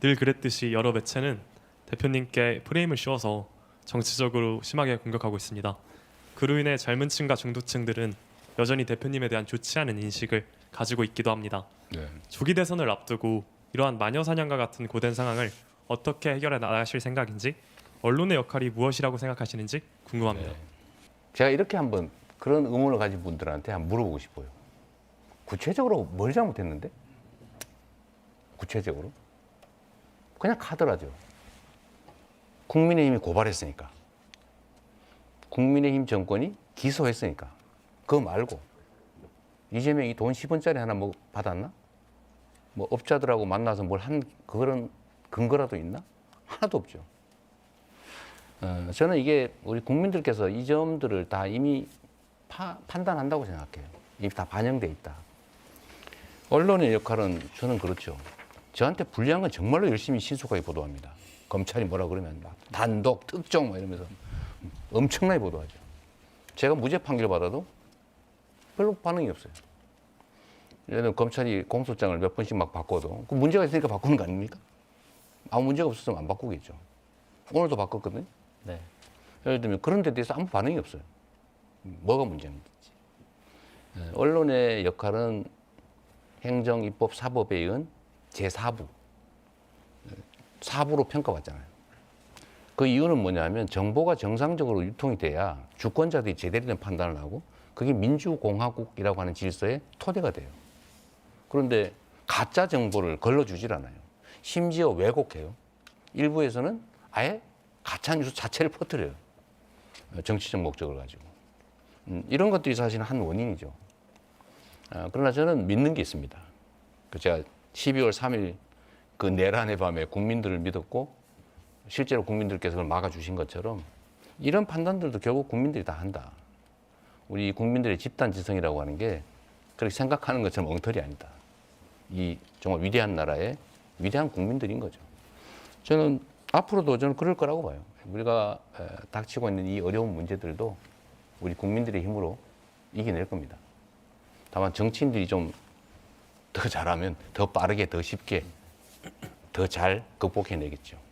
늘 그랬듯이 여러 매체는 대표님께 프레임을 씌워서 정치적으로 심하게 공격하고 있습니다. 그로 인해 젊은 층과 중도층들은 여전히 대표님에 대한 좋지 않은 인식을 가지고 있기도 합니다. 네. 조기 대선을 앞두고 이러한 마녀 사냥과 같은 고된 상황을 어떻게 해결해 나가실 생각인지 언론의 역할이 무엇이라고 생각하시는지 궁금합니다. 네. 제가 이렇게 한번 그런 의문을 가진 분들한테 한번 물어보고 싶어요. 구체적으로 뭘 잘못했는데? 구체적으로? 그냥 카더라죠. 국민의힘이 고발했으니까. 국민의힘 정권이 기소했으니까. 그거 말고 이재명이 돈 10원짜리 하나 뭐 받았나? 뭐 업자들하고 만나서 뭘 한 그런 근거라도 있나? 하나도 없죠. 어, 저는 이게 우리 국민들께서 이 점들을 다 이미 파- 판단한다고 생각해요. 이미 다 반영돼 있다. 언론의 역할은 저는 그렇죠. 저한테 불리한 건 정말로 열심히 신속하게 보도합니다. 검찰이 뭐라 그러면 막 단독, 특종 막 이러면서 엄청나게 보도하죠. 제가 무죄 판결 받아도 별로 반응이 없어요. 예를 들면 검찰이 공소장을 몇 번씩 막 바꿔도 그 문제가 있으니까 바꾸는 거 아닙니까? 아무 문제가 없었으면 안 바꾸겠죠. 오늘도 바꿨거든요. 네. 예를 들면 그런 데 대해서 아무 반응이 없어요. 뭐가 문제인지. 예, 언론의 역할은 행정, 입법, 사법에 의한 제4부. 사부로 평가받잖아요. 그 이유는 뭐냐면 정보가 정상적으로 유통이 돼야 주권자들이 제대로 된 판단을 하고 그게 민주공화국이라고 하는 질서의 토대가 돼요. 그런데 가짜 정보를 걸러주질 않아요. 심지어 왜곡해요. 일부에서는 아예 가짜 뉴스 자체를 퍼뜨려요. 어, 정치적 목적을 가지고. 음, 이런 것들이 사실은 한 원인이죠. 아, 그러나 저는 믿는 게 있습니다. 그 제가 12월 3일 그 내란의 밤에 국민들을 믿었고 실제로 국민들께서 그걸 막아주신 것처럼 이런 판단들도 결국 국민들이 다 한다. 우리 국민들의 집단 지성이라고 하는 게 그렇게 생각하는 것처럼 엉터리 아니다. 이 정말 위대한 나라의 위대한 국민들인 거죠. 저는 앞으로도 저는 그럴 거라고 봐요. 우리가 에, 닥치고 있는 이 어려운 문제들도 우리 국민들의 힘으로 이겨낼 겁니다. 다만 정치인들이 좀 더 잘하면 더 빠르게, 더 쉽게, 더 잘 극복해내겠죠.